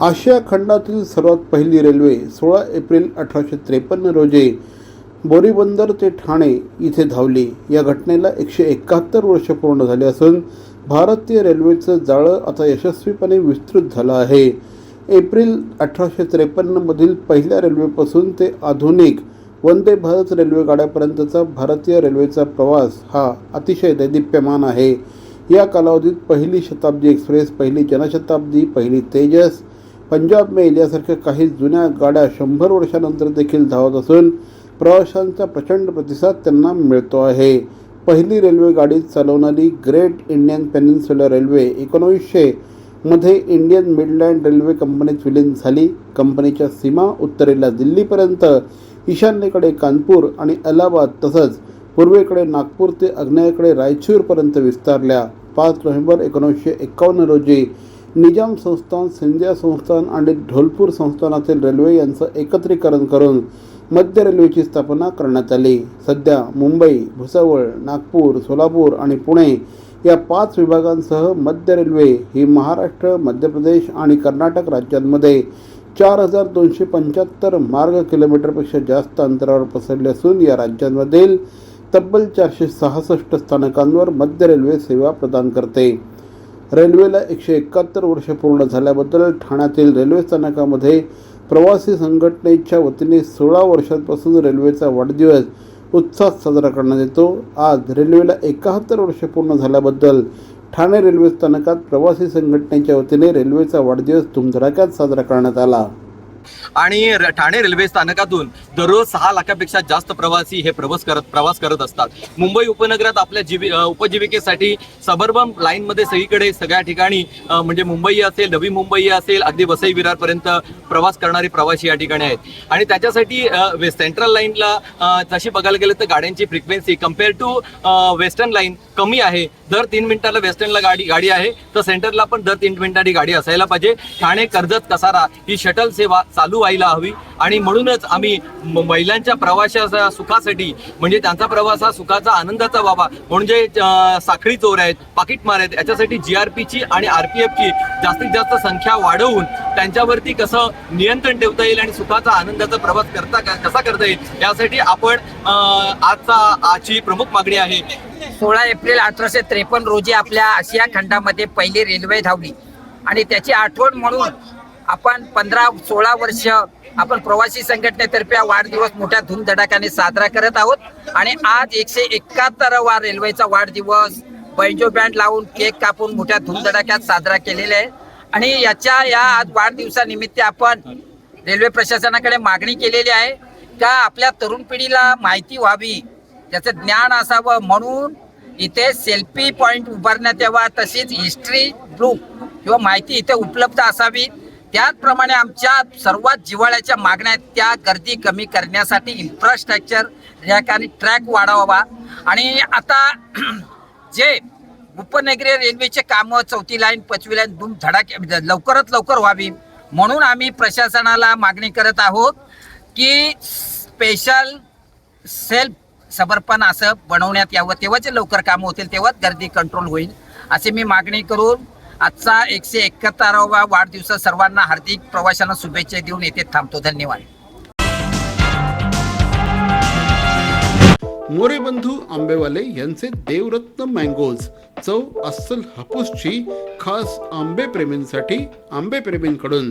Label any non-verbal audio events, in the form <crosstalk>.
आशिया खंडातील सर्वात पहिली रेल्वे सोळा एप्रिल अठराशे त्रेपन्न रोजी बोरीबंदर ते ठाणे इथे धावली. या घटनेला एकशे एकाहत्तर वर्ष पूर्ण झाले असून भारतीय रेल्वेचं जाळं आता यशस्वीपणे विस्तृत झालं आहे. एप्रिल अठराशे त्रेपन्नमधील पहिल्या रेल्वेपासून ते आधुनिक वंदे भारत रेल्वे गाड्यापर्यंतचा भारतीय रेल्वेचा प्रवास हा अतिशय दैदिप्यमान आहे. या कालावधीत पहिली शताब्दी एक्सप्रेस पहिली जनशताब्दी पहिली तेजस पंजाब मेल यासारख्या काही जुन्या गाड्या शंभर वर्षानंतर देखील धावत असून प्रवाशांचा प्रचंड प्रतिसाद त्यांना मिळतो आहे. पहिली रेल्वे गाडी चालवणारी ग्रेट इंडियन पेनिन्सुलर रेल्वे एकोणीसशे मध्ये इंडियन मिडलँड रेल्वे कंपनीत विलीन झाली. कंपनीच्या सीमा उत्तरेला दिल्लीपर्यंत ईशान्येकडे कानपूर आणि अलाहाबाद तसंच पूर्वेकडे नागपूर ते आग्नेयेकडे रायचूरपर्यंत विस्तारल्या. पाच नोव्हेंबर एकोणीसशे एकावन्न रोजी निजाम संस्थान सिंधिया संस्थान आणि ढोलपूर संस्थानातील रेल्वे यांचं एकत्रीकरण करून मध्य रेल्वेची स्थापना करण्यात आली. सध्या मुंबई भुसावळ नागपूर सोलापूर आणि पुणे या पाच विभागांसह मध्य रेल्वे ही महाराष्ट्र मध्य प्रदेश आणि कर्नाटक राज्यांमध्ये चार हजार दोनशे पंच्याहत्तर मार्ग किलोमीटरपेक्षा जास्त अंतरावर पसरली असून या राज्यांमधील तब्बल चारशे सहासष्ट स्थानकांवर मध्य रेल्वे सेवा प्रदान करते. रेल्वेला एकशे एकाहत्तर वर्ष पूर्ण झाल्याबद्दल ठाण्यातील रेल्वे स्थानकामध्ये प्रवासी संघटनेच्या वतीने सोळा वर्षांपासून रेल्वेचा वाढदिवस उत्साहात साजरा करण्यात येतो. आज रेल्वेला एकाहत्तर वर्ष पूर्ण झाल्याबद्दल ठाणे रेल्वे स्थानकात प्रवासी संघटनेच्या वतीने रेल्वेचा वाढदिवस धुमधडाक्यात साजरा करण्यात आला. आणि ठाणे रेल्वे स्थानकातून दररोज सहा लाखापेक्षा जास्त प्रवासी हे प्रवास करत प्रवास करत असतात. मुंबई उपनगरात आपल्या जीवी उपजीविकेसाठी सबर्बन लाईनमध्ये सगळीकडे सगळ्या ठिकाणी म्हणजे मुंबई असेल नवी मुंबई असेल अगदी वसई विरारपर्यंत प्रवास करणारे प्रवासी या ठिकाणी आहेत. आणि त्याच्यासाठी वे सेंट्रल लाईनला तशी बघायला गेलं तर गाड्यांची frequency compare to western line कमी आहे. दर तीन मिनिटाला वेस्टर्नला गाडी गाडी आहे. तर सेंटरला पण दर तीन मिनिटांनी गाडी असायला पाहिजे. ठाणे कर्जत कसारा ही शटल सेवा चालू व्हायला हवी. आणि म्हणूनच आम्ही महिलांच्या प्रवाशाच्या सुखासाठी म्हणजे त्यांचा प्रवास हा सुखाचा आनंदाचा व्हावा म्हणजे साखळी चोर आहेत पाकिटमार आहेत याच्यासाठी जी आर पीची आणि आर पी एफची जास्तीत जास्त संख्या वाढवून त्यांच्यावरती कसं नियंत्रण ठेवता येईल आणि सुखाचा आनंदाचा प्रवास करता कसा करता येईल यासाठी आपण आजचा आजची प्रमुख मागणी आहे. सोळा एप्रिल अठराशे त्रेपन्न रोजी आपल्या आशिया खंडामध्ये पहिली रेल्वे धावली. आणि त्याची आठवण म्हणून आपण पंधरा सोळा वर्ष आपण प्रवासी संघटनेतर्फे हा वाढदिवस मोठ्या धूमधडाक्याने साजरा करत आहोत. आणि आज एकशे एकाहत्तरवा रेल्वेचा वाढदिवस बैजो बँड लावून केक कापून मोठ्या धूमधडाक्यात साजरा केलेला आहे. आणि याच्या या आज वाढदिवसानिमित्त आपण रेल्वे प्रशासनाकडे मागणी केलेली आहे का आपल्या तरुण पिढीला माहिती व्हावी त्याचं ज्ञान असावं म्हणून इथे सेल्फी पॉईंट उभारण्यात यावा तशीच हिस्ट्री बुक किंवा माहिती इथे उपलब्ध असावी. त्याचप्रमाणे आमच्या सर्वात जिव्हाळ्याच्या मागण्या त्या गर्दी कमी करण्यासाठी इन्फ्रास्ट्रक्चर या ठिकाणी ट्रॅक वाढवावा आणि आता <clears throat> जे उपनगरीय रेल्वेचे कामं चौथी लाईन पाचवी लाईन धूम धडाके लवकरात लवकर व्हावी. म्हणून आम्ही प्रशासनाला मागणी करत आहोत की स्पेशल सेल्फ समर्पण असं बनवण्यात यावं तेव्हाच लवकर कामं होतील तेव्हाच गर्दी कंट्रोल होईल. असे मी मागणी करून आजचा एकशे एकाहत्तरावा वाढदिवस सर्वांना हार्दिक प्रवाशांना शुभेच्छा देऊन येथे थांबतो. धन्यवाद. मोरेबंधू आंबेवाले यांचे देवरत्न मँगोज चव अस्सल हापूसची खास आंबे प्रेमींसाठी आंबे प्रेमींकडून